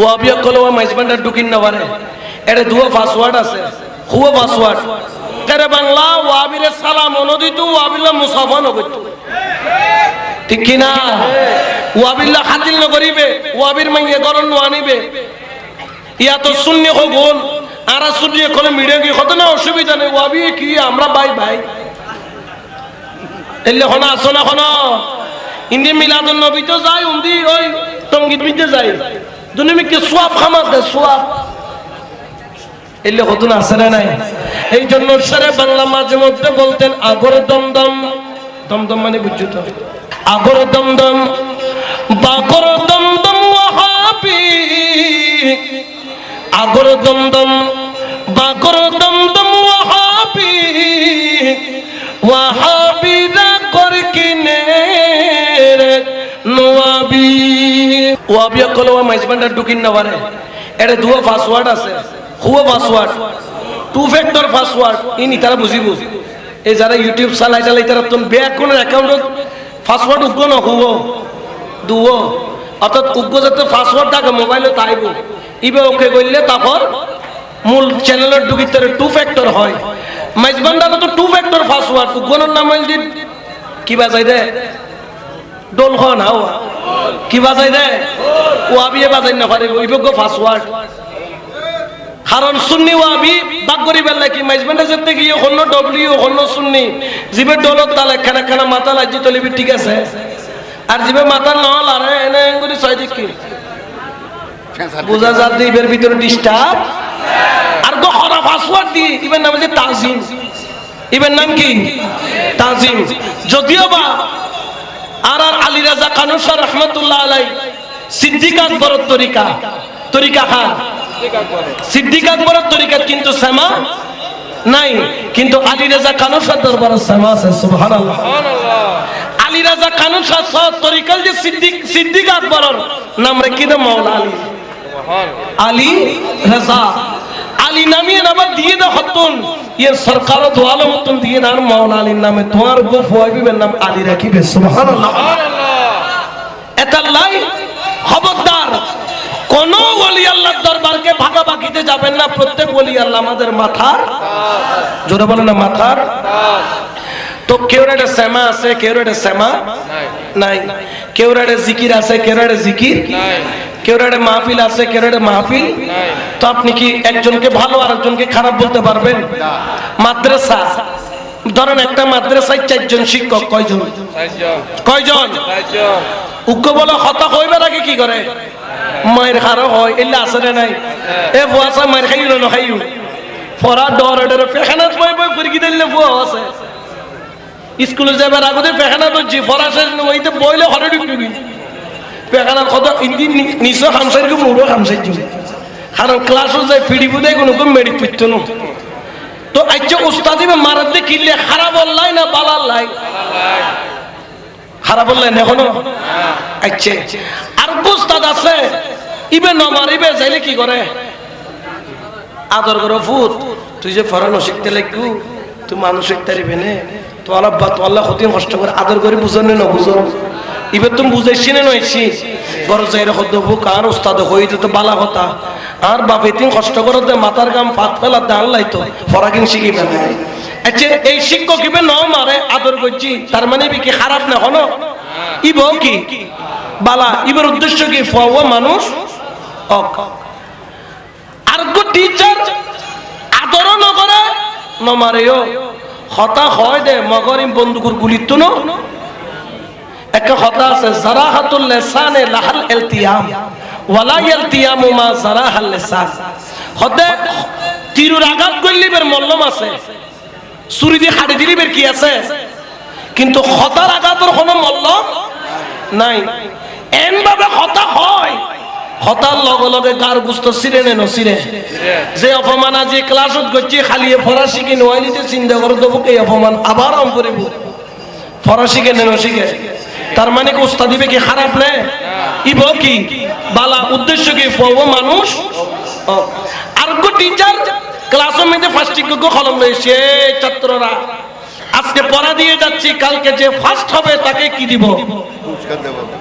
ওয়াবিয়া কলো মাইজবান্ডার ঢুকিন না পারে এটা দুয়া পাসওয়ার্ড আছে। হুয়া পাসওয়ার্ড তেরে বাংলা ওয়াবিরে সালাম অনুদিত ওয়াবিল্লা মুসাফা নগরিত ঠিক কি না ওয়াবিল্লা হাতিল নগরিবে ওয়াবির মাইয়ে গরম আনিবে। ইয়া তো শূন্য হগুন আর শূন্য কলে মিডিয়া কি হতো না অসুবিধা নেই। ওয়াবি কি, আমরা ভাই ভাই এলে হনা আসো না হনা। ইন্দি মিলাদুল নবী তো যাই উন্দি ওই টঙ্গিত মিতে যাই দুনি মিকে সোয়াব খামাত দে সোয়াব। এলে হতো না আসে না নাই? এই জন্য সারে বাংলা মাঝে মধ্যে বলতেন, আগর দমদম। দমদম মানে বুঝছ তো? আগর দমদম বাকর দমদম ওয়াহাবি আগর দমদম বাকর দমদম ওয়াহাবি ওয়াহাবিরা ওয়াবিয়া কলো মাইজবান্ডার ঢুকিন না পারে এটা দুয়া পাসওয়ার্ড আছে, হুয়া পাসওয়ার্ড টু ফ্যাক্টর পাসওয়ার্ড ইনি তারা বুঝিব। এই যারা ইউটিউব চালাই চালাই তারা তুমি ব্যাক কোন অ্যাকাউন্টত পাসওয়ার্ড উগ্র ন, হুয় দুও অর্থাৎ উগ্র যাতে পাসওয়ার্ড থাকে মোবাইলে তাইব। ইবে ওকে করলে তারপর মূল চ্যানেলের ঢুকিতে টু ফ্যাক্টর হয়। মাইজবান্ডার টু ফ্যাক্টর পাসওয়ার্ড উগ্রনের নাম হইল কি বাজাই দে? ডোল খন হাওয়া। কি বাজাই দে? ও আবিয়ে বাজাই না পারে ওইবজ্ঞ পাসওয়ার্ড কারণ সুন্নি ওয়াবি, বাক করি বেলা কি মাইজবান্ডা যেতে গিয়ে হন্য ডব্লিউ হন্য সুন্নি। জিবে ডলত তালে খানা খানা মাথা লাজি তলিবি ঠিক আছে। আর জিবে মাথা নহল আর এনে করে ছয় দিক কি? বোঝা যাতে ইবের ভিতরে ডিস্টার্ব আর গো হরা পাসওয়ার্ড দি, ইবের নাম হচ্ছে তাজিম। ইবের নাম কি? তাজিম। যদিও বা আর আর আলী রাজা কানুসার রহমতুল্লাহ আলাই, সিদ্দিক আকবর তরিকা। তরিকা খান সিদ্দিক আকবরের তরিকাত কিন্তু শ্যামা নাই, কিন্তু আলী রাজা কানুসার দরবার শ্যামা আছে, সুবহানাল্লাহ। আলী রাজা কানুসার সহ তরিকাল যে সিদ্দিক সিদ্দিক আকবরের নাম রেখে দে মাওলা আলী। আলী রাজা। আলী নামিয়ে নামা দিয়ে দে হতুন। ইয়ে সরকার দোয়ালো মতন দিয়ে দান মাওলা আলীর নামে। তোমার গো ফুয়াইবিবের নাম আলী রাখিবে, সুবহানাল্লাহ। এটা লাই খবরদার। কোন ওলি আল্লাহর দরবারকে ভাগাভাগিতে যাবেন না। প্রত্যেক ওলি আল্লাহ আমাদের মাথার। জোরে বলে না, মাথার। তো কেউ একটা শ্যামা আছে, কেউ একটা শ্যামা নাই। কেউ একটা জিকির আছে, কেউ একটা জিকির কেউ একটা মাহফিল আছে কেউ একটা মাহফিল? তো আপনি কি একজনকে ভালো আর একজনকে খারাপ বলতে পারবেন? মাদ্রাসা, ধরেন একটা মাদ্রাসায় চারজন শিক্ষক, কয়জন? কয়জন? উগ্র বলে হতা হইবে নাকি কি করে? মায়ের খারো হয়, এলে আছে না নাই? এ বুয়াশা মায়ের খাইও না খাইও? ফরা ডর ডর পেখানাত বই বই ফুরকি দিলে বুয়া আছে? স্কুলে যাবার আগতে পেখানা ধরছি, ফরা শেষ ওইতে বইলে হরে ঢুকবি। পেখানার কথা ইন্দি নিশ্চ হামসাই গো মোড়ো হামসাই কারণ ক্লাসও যায় ফিডিবু দেয় কোনো কোনো মেডিক পিত্ত না। তো আজ উস্তাদি মারাত কিনলে খারাপ লাই না বালার লাই খারাপ বললেন এখনও আচ্ছা আর উস্তাদ আছে? ইবে নমার ইবে যাইলে কি করে আদর করো ফুট, তুই যে ফরানো শিখতে লাগবু তুই মানুষ শিখতে পারিবে নে? তো আল্লাহ বা তো আল্লাহ ক্ষতি কষ্ট করে আদর করে বুঝো না বুঝো ইবে তুমি বুঝাইছি না নইছি বড় যাই রেখো দেবো কার উস্তাদ হইতে তো বালা কথা। আর বাপে তিন কষ্ট করে দে, মাথার গাম ফাত ফেলা দে আল্লাহ তো ফরাকিন শিখি ফেলে আচ্ছা এই শিক্ষক ইবে ন মারে, আদর করছি, তার মানে ইবে কি খারাপ না হলো? ইব কি? বালা, ইবের উদ্দেশ্য কি, ফওয়া মানুষ? অক। আর গো টিচার আদর নকরে, নমারেও। হতা হয় দে, মগরিম বন্দুকুর গুলিত তো ন একটা কথা আছে, জারাহাতুল লিসানে লাহাল ইলতিয়াম ওয়ালা ইলতিয়ামু মা জারাহাল লিসান। হতে তিরুর আঘাত করলিবের মল্লম আছে, ছুরি দিয়ে হাড়ি দিলিবের কি আছে? কিন্তু হতার আঘাতের কোনো মল্লম নাই। এন ভাবে হতা হয়, হতার লগে লগে গার গুস্ত সিরে নে নসিরে যে অপমান আজি ক্লাসত করছি খালি ফরাসি কি নোয়াইলিতে চিন্তা করে দেবো, এই অপমান আবার আম করিব। ফরাসি কে নে নসিকে তার মানে কি উস্তাদ দিবে কি খারাপ নে? ইব কি? বালা উদ্দেশ্য কি পাবো মানুষ? আর গো টিচার ক্লাসের মধ্যে ফার্স্ট গো কলম রয়েছে ছাত্ররা। আজকে পড়া দিয়ে যাচ্ছি কালকে যে ফার্স্ট হবে তাকে কি দিব?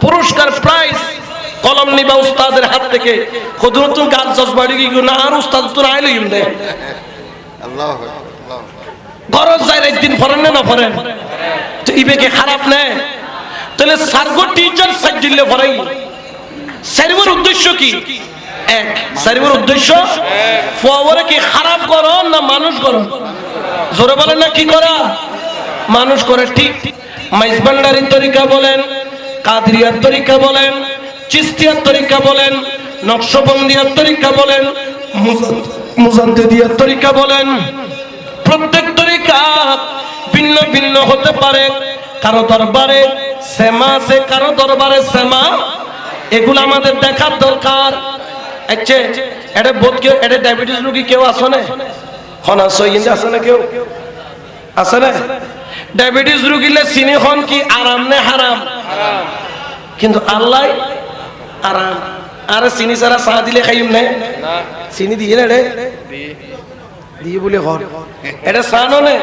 পুরস্কার প্রাইজ কলম নিবা উস্তাদের হাত থেকে। কদুর তুমি গাছ চাষ বাড়ি গিয়ে না আর উস্তাদ তো আইলো ইম দে। আল্লাহ গরজ যায় একদিন ফরেন না ফরেন তো ইবে কি খারাপ নে? তাহলে সার্গো টিচার সাজিলে ফরাই সারিবার উদ্দেশ্য কি? এক, সারিবার উদ্দেশ্য ফওয়ারে কি খারাপ করো না মানুষ করো? জোরে বলেন না, কি করা? মানুষ করে ঠিক। মাইজবান্ডারির তরিকা বলেন, কাদরিয়ার তরিকা বলেন চিস্তিয়ার তরিকা বলেন, নকশবন্দিয়ার তরিকা বলেন মুজাদ্দিদিয়ার তরিকা বলেন। প্রত্যেক তরিকা ভিন্ন ভিন্ন হতে পারে, কারও দরবারে সেমা আছে কারও দরবারে সেমা এগুলো আমাদের দেখার দরকার। আচ্ছা এটা বোধ কেউ এটা ডায়াবেটিস রোগী কেউ আসে না? হন আসো ইন্দে আসে না কেউ? আছে না? ডায়াবেটিস রোগীলে চিনি হন কি আরাম নে হারাম? কিন্তু আল্লাহ আরাম। আর চিনি ছাড়া দিলে খাইম নে? চিনি দিয়ে না রে? দিয়ে। বলে হর এটা সানো নে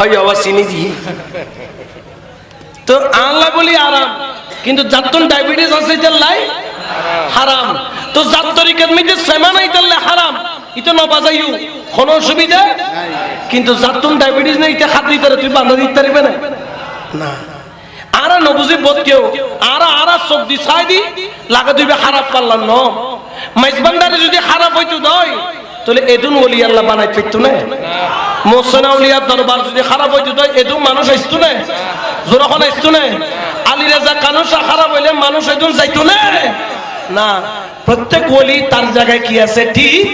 ওই আবার চিনি দিয়ে। তো আল্লাহ বলি আরাম। কিন্তু যাত্তন ডায়াবেটিস আছে লাই হারাম। তো যার তরিকার মধ্যে সেমা নাই তাহলে হারাম। এটা না বাজাইও। কোন অসুবিধা? কিন্তু যাত্তন ডায়াবেটিস নেই এটা খাত দিতে তুই বান্ধা দিতে পারবে না? না। আরা নবুজি বোধ কেউ? আরা আরা সবজি ছাই দি লাগা দিবে খারাপ পারলাম ন। মাইজবান্ডারে যদি খারাপ হইতো দয় তাহলে এদুন ওলি আল্লাহ বানাই ফিরতো না? মোসনা উলিয়ার দরবার যদি খারাপ হইতো দয় এদুন মানুষ আসতো না? জোরখন আসতো না আলী রাজা কানুসা খারাপ হইলে মানুষ এদুন যাইতো না? না, প্রত্যেক ওলি তার জায়গায় কি আছে? ঠিক?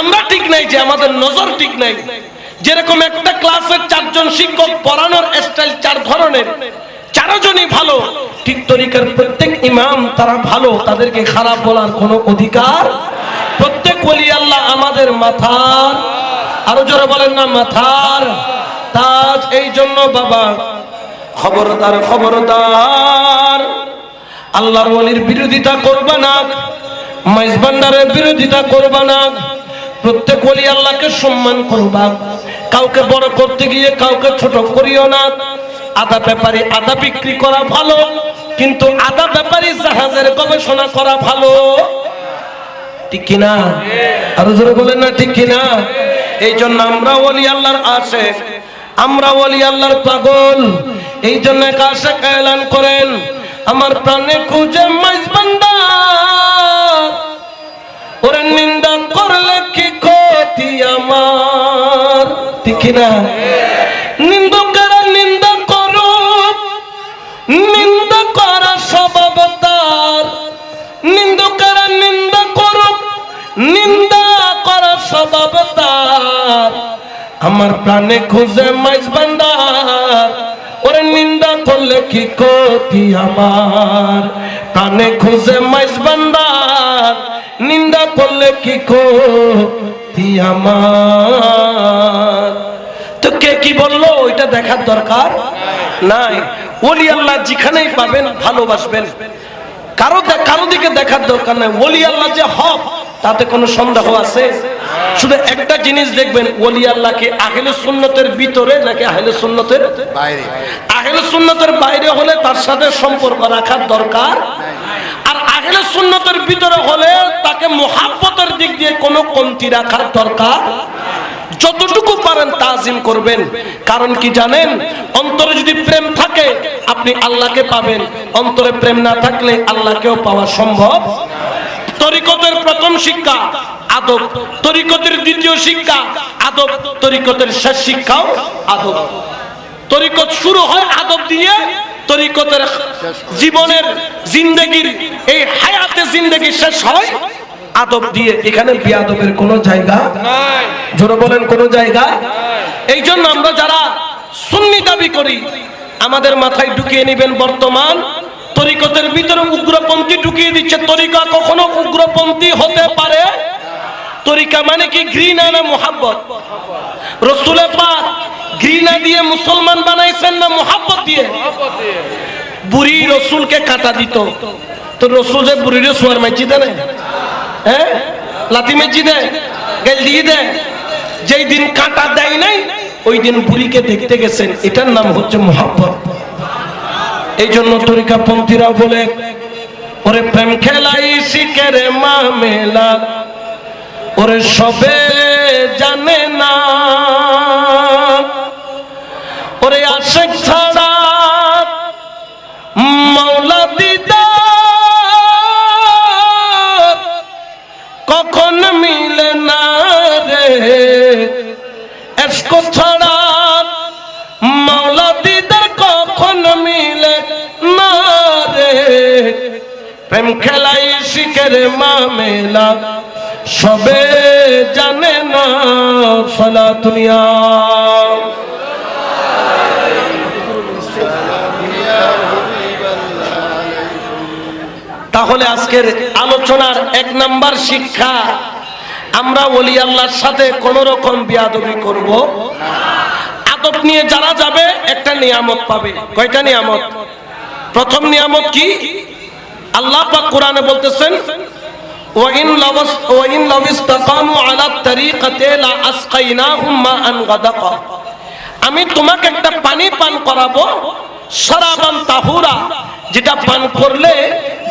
আমরা ঠিক নাই যে, আমাদের নজর ঠিক নাই। যেরকম একটা ক্লাসের চারজন শিক্ষক পড়ানোর স্টাইল চার ধরনের, চারজনই ভালো। ঠিক তরিকার প্রত্যেক ইমাম তারা ভালো, তাদেরকে খারাপ বলার কোনো অধিকার প্রত্যেক ওলি আল্লাহ আমাদের মাথার। আরও জোরে বলেন না, মাথার। তাজ এই জন্য বাবা খবরদার খবরদার। আল্লাহর ওলির বিরোধিতা করবা না মাইজবান্ডারের বিরোধিতা করবা না। প্রত্যেক ওলি আল্লাহকে সম্মান করবা। কাউকে বড় করতে গিয়ে কাউকে ছোট করিও না। আদা ব্যাপারে আদা বিক্রি করা ভালো, কিন্তু আদা ব্যাপারে জাহাজের গবেষণা করা ভালো। ঠিক কিনা? আরও জোরে বলেন না, ঠিক কিনা? এই জন্য আমরা ওলি আল্লাহর আসে আমরা ওলি আল্লাহর পাগল। এই জন্য কাশে এলান করেন? আমার প্রাণে খুঁজে মাইজবান্ডা ওরে নিন্দা করলে কি ক্ষতি আমার? ঠিক না? নিন্দুকেরা নিন্দা করো নিন্দা করা স্বভাব তার। নিন্দুকেরা নিন্দা করো নিন্দা করা স্বভাব তার। আমার প্রাণে খুঁজে মাইজ ভান্ডার ওরে নিন্দা করলে কি ক্ষতি আমার? প্রাণে খুঁজে মাইজ ভান্ডার নিন্দা করলে কি ক্ষতি আমার? তো কে কি বলল? ওইটা দেখার দরকার নাই। ওলি আল্লাহ যেখানেই পাবেন, ভালোবাসবেন। কারও কারও দিকে দেখার দরকার নাই। ওলি আল্লাহ যে হক, তাতে কোনো সন্দেহ আছে? শুধু একটা জিনিস দেখবেন, ওলি আল্লাহকে আহলে সুন্নতের ভিতরে নাকি আহলে সুন্নতের বাইরে? আহলে সুন্নতের বাইরে হলে তার সাথে সম্পর্ক রাখার দরকার আর আহলে সুন্নতের ভিতরে হলে তাকে মোহাব্বতের দিক দিয়ে কোনো কমতি রাখার দরকার যতটুকু পারেন তাজিম করবেন। কারণ কি জানেন? অন্তরে যদি প্রেম থাকে, আপনি আল্লাহকে পাবেন। অন্তরে প্রেম না থাকলে আল্লাহকেও পাওয়া সম্ভব তরিকতের প্রথম শিক্ষা আদব। তরিকতের দ্বিতীয় শিক্ষা আদব। তরিকতের শেষ শিক্ষাও আদব। তরিকত শুরু হয় আদব দিয়ে তরিকতের জীবনের জিন্দগির এই হায়াতে জিন্দগি শেষ হয় আদব দিয়ে। এখানে বিয়াদবের কোনো জায়গা জোরে বলেন কোনো জায়গা এই জন্য আমরা যারা সুন্নি দাবি করি আমাদের মাথায় ঢুকিয়ে নেবেন বর্তমান তরিকতের ভিতরে উগ্রপন্থী ঢুকিয়ে দিচ্ছে। তরিকা কখনো উগ্রপন্থী হতে পারে? তরিকা মানে কি? ঘৃণা না মোহাব্বত? রসুলের পাক ঘৃণা দিয়ে মুসলমান বানাইছেন না মোহাব্বত দিয়ে? বুড়ি রসুলকে কাটা দিত। তো রসুল যে বুড়িরে সোয়ার মাইজি দেয় হ্যাঁ? লাতি মেজি দেয়? গেল দিয়ে দেয়? যেই দিন কাঁটা দেয় নাই, ওই দিন বুড়িকে দেখতে গেছেন, এটার নাম হচ্ছে মোহাব্বত। এই জন্য তরিকাপন্থীরা বলে ওরে প্রেম খেলাই শিখে রে মা মেলা ওরে সবে মামেলা, সবে জানে না ফলা দুনিয়া। তাহলে আজকের আলোচনার এক নাম্বার শিক্ষা, আমরা ওলি আল্লাহর সাথে কোন রকম বিয়াদবি করব। আদব নিয়ে যারা যাবে, একটা নিয়ামত পাবে। কয়টা নিয়ামত? প্রথম নিয়ামত কি? আল্লাহ পাক কোরআনে বলতেছেন আমি তোমাকে একটা পানি পান করাবো সরাবান তাহুরা, যেটা পান করলে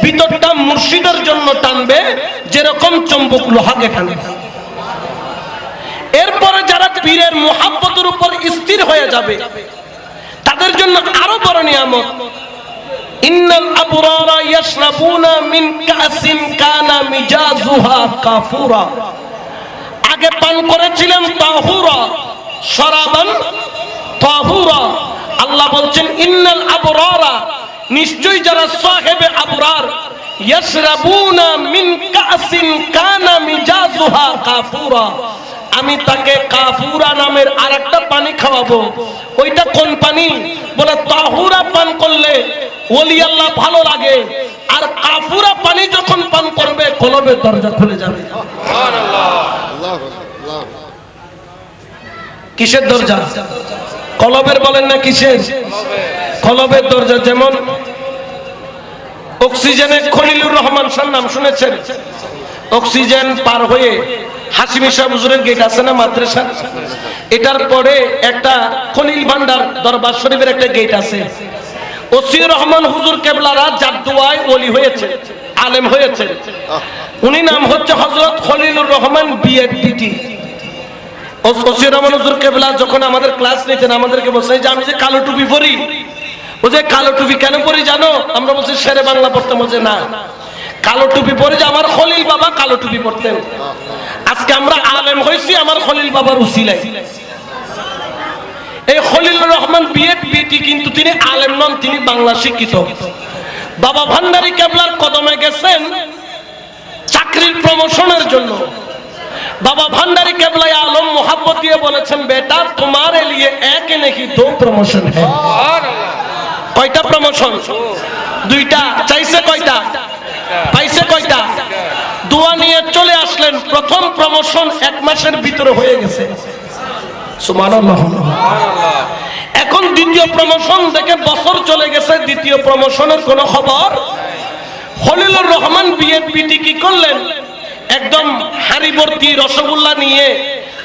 ভিতরটা মুর্শিদের জন্য টানবে, যেরকম চম্বক লোহাকে টানে এরপরে যারা পীরের মোহাব্বতের উপর স্থির হয়ে যাবে, তাদের জন্য আরও বড় নিয়ামত। মিন কানা আগে পান করেছিলেন আল্লাহ বলছেন, ইন্নাল আবরারা, নিশ্চয়ই যারা সাহেবে আবরার মিন কাসিন কানা মিজাজুহা কাফুরা। আমি তাকে কাফুরা নামের আরেকটা পানি খাওয়াবো। ওইটা কোন পানি? বলে, তাহুরা পান করলে ওলি আল্লাহ ভালো লাগে। আর কাফুরা পানি যখন পান করবে, কলবের দরজা খুলে যাবে। কিসের দরজা? কলবের বলেন না কিসের? কলবের দরজা যেমন অক্সিজেনে খলিলুর রহমান সার নাম শুনেছেন। অক্সিজেন পার হয়ে হাসিমি হুজুরের গেট আছে না মাদ্রাসা? এটার পরে একটা খলিল ভান্ডার দরবার শরীফের একটা গেট আছে। ওসির রহমান হুজুর কেবলারা যার দোয়ায় ওলি হয়েছে, আলেম হয়েছে। উনি নাম হচ্ছে হজরত খলিলুর রহমান বিএডপিটি ওসির রহমান হুজুর কেবলা যখন আমাদের ক্লাস নিতেন, আমাদেরকে বলছে যে আমি যে কালো টুপি পরি, ও যে কালো টুপি কেন পরি জানো? আমরা বলছি, শেরে বাংলা পড়তাম বলছে না। কালো টুপি পরে যে আমার খলিল বাবা কালো টুপি পরতেন আজকে আমরা আলেম হয়েছি, আমার খলিল বাবার উসিলাই এই খলিলুর রহমান বিএড বিটি কিন্তু তিনি আলেম নন, তিনি বাংলা শিক্ষিত। বাবা ভান্ডারী কেবলার কদমে গেছেন চাকরির প্রমোশনের জন্য। বাবা ভান্ডারী কেবলাই আলম মোহাব্বত দিয়ে বলেছেন, বেটা, তোমার লিয়ে এক নাকি দো প্রমোশন কয়টা প্রমোশন দুইটা। চাইছে কয়টা? পাইছে কয়টা? দোয়া নিয়ে চলে আসলেন। প্রথম প্রমোশন এক মাসের ভিতরে হয়ে গেছে। এখন দ্বিতীয় প্রমোশন থেকে বছর চলে গেছে, দ্বিতীয় প্রমোশনের কোনো খবর? খলিলুর রহমান বিএনপিটি কি করলেন? একদম হাড়ি ভর্তি রসগোল্লা নিয়ে,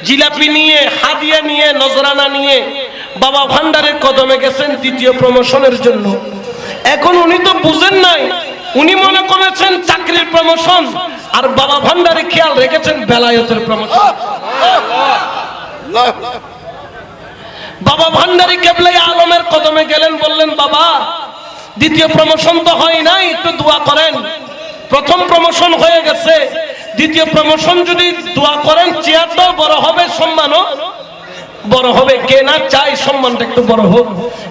জিলাপি নিয়ে, হাদিয়া নিয়ে, নজরানা নিয়ে বাবা ভান্ডারের কদমে গেছেন দ্বিতীয় প্রমোশনের জন্য। এখন উনি তো বুঝেন নাই, উনি মনে করেছেন চাকরির প্রমোশন আর বাবা ভান্ডারে খেয়াল রেখেছেন বেলায়তের প্রমোশন বাবা ভান্ডারি কেবলাই আলমের কদমে গেলেন, বললেন, বাবা, দ্বিতীয় প্রমোশন তো হয় নাই, একটু দোয়া করেন। প্রথম প্রমোশন হয়ে গেছে। দ্বিতীয় প্রমোশন যদি দোয়া করেন, চেয়ারটাও বড় হবে, সম্মানও বড় হবে। কে না চাই সম্মানটা একটু বড় হোক।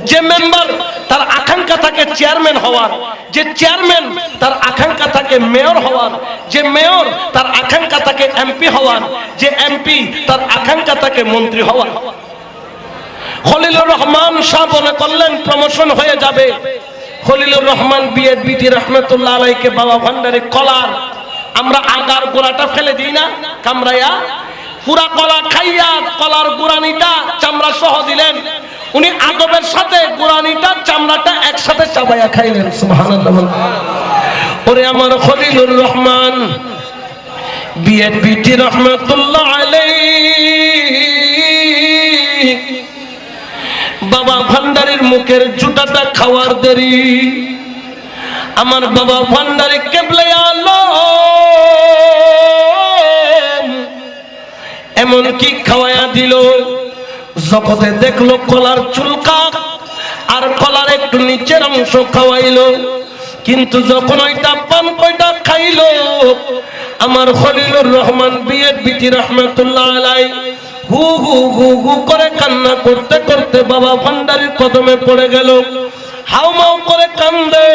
যে মেম্বার তার আকাঙ্ক্ষা থাকে চেয়ারম্যান হওয়ার, যে চেয়ারম্যান তার আকাঙ্ক্ষা থাকে মেয়র হওয়ার, যে মেয়র তার আকাঙ্ক্ষা থাকে এমপি হওয়ার, যে এমপি তার আকাঙ্ক্ষা থাকে মন্ত্রী হওয়ার। খলিলুর রহমান শাহ মনে করলেন প্রমোশন হয়ে যাবে। খলিলুর রহমান বিএড বিটি রহমতুল্লাহ আলাইকে বাবা ভান্ডারে কলার। আমরা আগার গোড়াটা ফেলে দিই না, কামরাইয়া। পুরা কলা খাইয়া কলার গুড়ানিটা চামড়া সহ দিলেন। উনি আদবের সাথে গুড়ানিটা, চামড়াটা একসাথে চাবাইয়া খাইলেন ওরে আমার খলিলুর রহমান বিএড বিটি রহমতুল্লাহ আলাই বাবা ভান্ডারির মুখের জুতাটা খাওয়ার দেরি। আমার বাবা ভান্ডারি কেবলে আলো। এমন কি খাওয়াইয়া দিল। জগতে দেখল কলার চুলকা আর কলার একটু নিচের অংশ খাওয়াইলো। কিন্তু যখন ওইটা পান কয়টা খাইলো, আমার খলিলুর রহমান বিয়ের বিটি রহমতুল্লাহ আলাই হু হু হু হু করে কান্না করতে করতে বাবা ভান্ডারির কদমে পড়ে গেল। হাউ মাউ করে কান্দে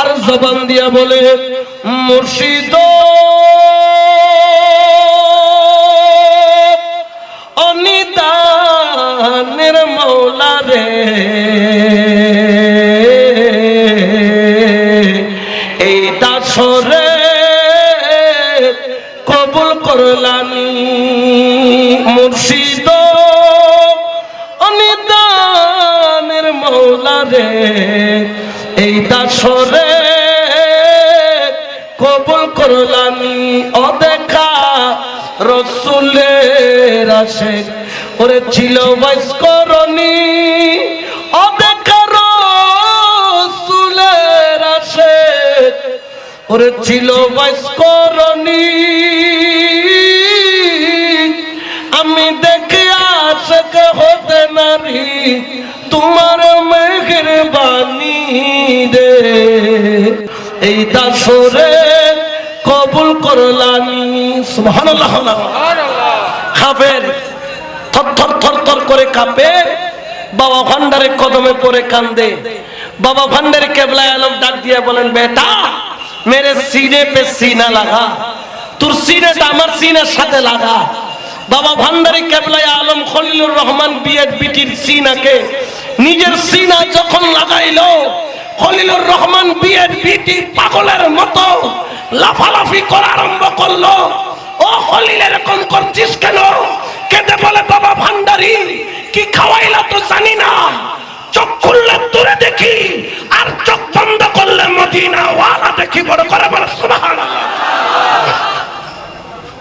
আর জবান দিয়া বলে, মুর্শিদ অনিদানের মৌলা রে। এই দাসরে কবুল করলানি মুর্শিদ অনিদানের মৌলা রে। এই দাসরে কবুল করলানি অদেখা রসুলের আসে ওরে ছিল বয়স্করণী অদেখা রসুলের আসে ওরে ছিল বয়স্করণী আমি দেখে আশক হতে নারী তোমার মেঘের বাণী রে এই দাসরে কবুল করলানি সুবহানাল্লাহ। খাবের থর থর থর থর করে কাঁপে। বাবা ভান্ডারে কদমে পড়ে কান্দে। বাবা ভান্ডারে কেবলায় আলম ডাক দিয়ে বলেন, বেটা, মেরে সিনে পে সিনা লাগা। তোর সিনেটা আমার সিনের সাথে লাগা। বাবা ভান্ডারি কেবলায় আলম খলিলুর রহমান বিয়ের বিটির সিনাকে নিজের সিনা যখন লাগাইলো, খলিলুর রহমান বিয়ের বিটি পাগলের মতো লাফালাফি করা আরম্ভ করল। ও খলিল, এরকম করছিস কেন? কেঁদে বলে, বাবা ভান্ডারি, কি খাওয়াইলা তো জানি না। চোখ খুললে দূরে দেখি, আর চোখ বন্ধ করলে মদিনা ওয়ালা দেখি, বড় করে বলে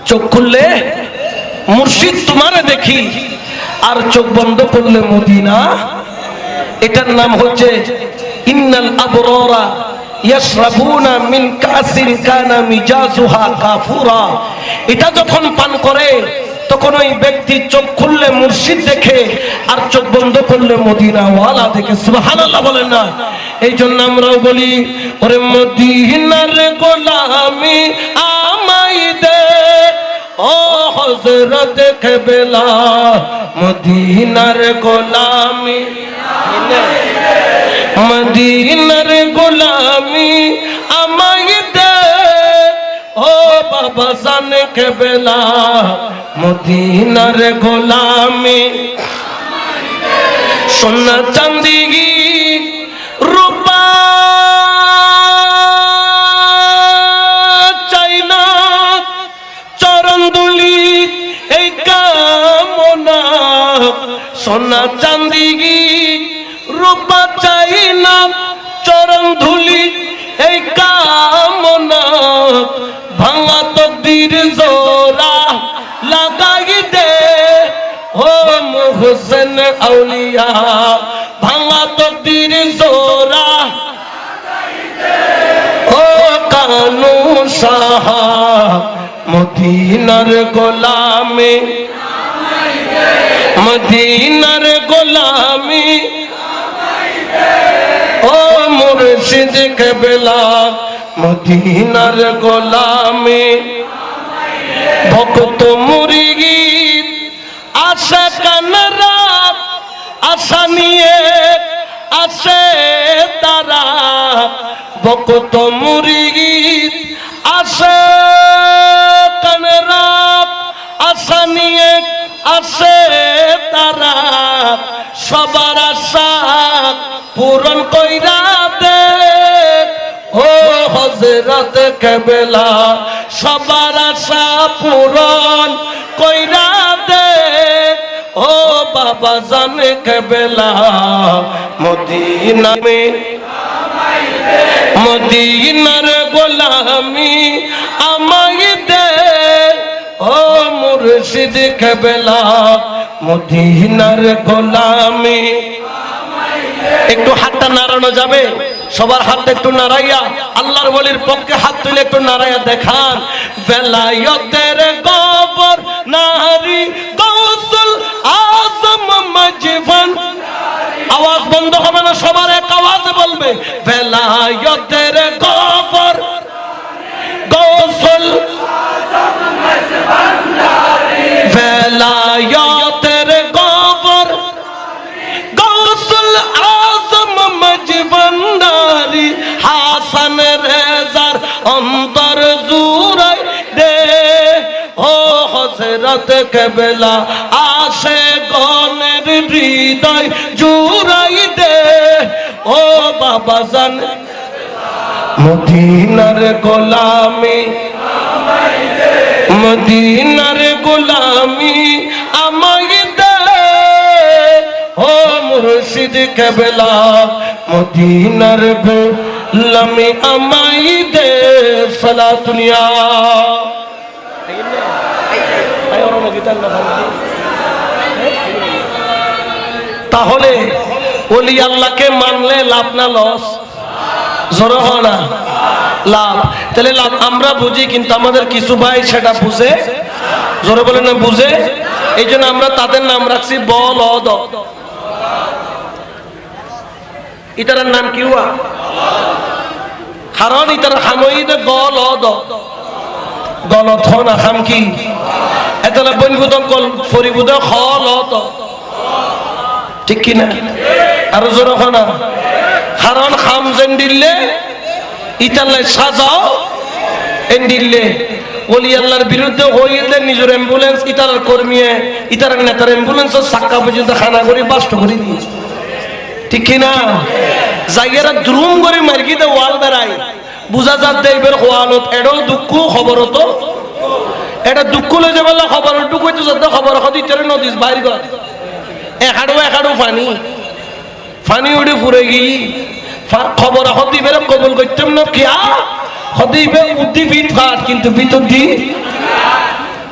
চোখ খুললে মুর্শিদ তোমারে দেখি, আর চোখ বন্ধ করলে মদিনা। এটার নাম হচ্ছে, ইন্নাল আবরারা ইয়াশরাবুনা মিন কাসিন কানা মিজাজুহা কাফুরা। এটা যখন পান করে তখন ওই ব্যক্তি চোখ খুললে মুর্শিদ দেখে আর চোখ বন্ধ করলে মদিনা ওয়ালা দেখে। সুবহানাল্লাহ বলেন না। এই জন্য আমরাও বলি, ওরে মদিনার গোলামি আমাই দে। ও হজরত কেবলা, মদিনার গোলামি। মদিনার গোলামি বাবা সান কেবলা মদিনার গোলামি সোনা চান্দি রূপা চাই না চরণ দুলি এই কামনা সোনা চান্দি রূপা চাই না চরণ ধুলি এই কামনা ভাঙা তকদির জোরা লাগাই দে ও মোহসেন আউলিয়া। ভাঙা তকদির জোরা ও কানু সাহা, মদিনার গোলামে। মদিনার গোলামি। ও মুর্শিদ কেবলা, মদিনার গোলামি। ভক্ত মুরগি আশা কানরা আশা নিয়ে আসে তারা। ভক্ত মুরগি আসে কানরা আশা নিয়ে আসে তারা। সবার আশা পূরণ কইরা দে ও হজরত কেবলা সবার আশা পূরণ কইরা দে। ও বাবা জানে কেবলা মদিনা মে, মদিনার গোলামি আমায় দে। ও মুর্শিদ কেবলা, মদিনার গোলামি। একটু হাতটা নাড়ানো যাবে? সবার হাতটা একটু নাড়াইয়া, আল্লাহর বলির পক্ষে হাত তুলে একটু নাড়াইয়া দেখান। বেলায়তের গবর নারী গৌসুল, আজম মজবান আওয়াজ বন্ধ হবে না, সবার এক আওয়াজ বলবে, বেলায়তের গবর গৌসুল বেলায়তের অন্তর জুরাই দে। ও হজরত কেবলা, আসে গনের হৃদয় জুরাই দে। ও বাবা জান, মদিনার গোলামি মদিনার গোলামি আমায় দে। ও মুর্শিদ কেবলা, মদিনার গোলামি আমায় সালা দুনিয়া। তাহলে ওলি আল্লাহকে মানলে লাভ না লস? জোর হয় না? লাভ। তাহলে লাভ আমরা বুঝি, কিন্তু আমাদের কিছু ভাই সেটা বুঝে। জোরে বলে না, বুঝে? এই জন্য আমরা তাদের নাম রাখছি বল অদ ইতার নাম কি হুয়া? কারণ ইতার খামইতে গল অদ গলত হ না কি? এতলা বনবুদ কল ফরিবুদ খল অত ঠিক কি না আর জোর না। কারণ খাম যেন দিলে ইতাল্লাই সাজাও এন দিলে ওলি আল্লাহর বিরুদ্ধে হইলে নিজের অ্যাম্বুলেন্স ইতার কর্মীয়ে ইতার নেতার অ্যাম্বুলেন্স সাক্কা পর্যন্ত খানা করে, বাস্ট করে। দিয়েছে ঠিক কি না জায়গারা দ্রুম করে বুঝা যাচ্ছে এবার ওয়ালত এডো দুঃখ খবর তো। এটা দুঃখ লই বললে খবর টুকু যাতে খবর হদি তেরে নদীস বাইর কর একাডো একাডো পানি ফানি। উড়ে ফুরে গি। খবর হদি বেরে কবুল করতাম না কিয়া? হদি বে উদ্দি বিট ফাট কিন্তু ভিতর দি।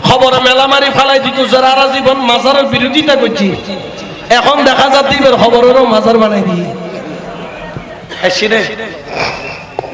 খবর মেলা মারি ফালাই দিত যারা জীবন মাজারের বিরোধিতা করছি এখন দেখা যাচ্ছে খবরেরও মাজার বানাই দিয়ে।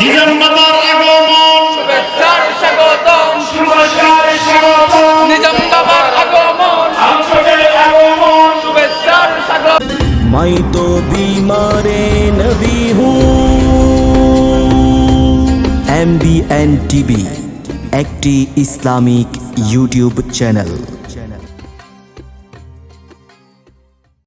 নিজাম বাবার আগমন শুভেচ্ছার স্বাগত নিজাম বাবার আগমন আমসদের আগমন শুভেচ্ছার স্বাগত मैं तो बीमार नबी हूँ एम बी एन टीवी একটি ইসলামিক ইউটিউব চ্যানেল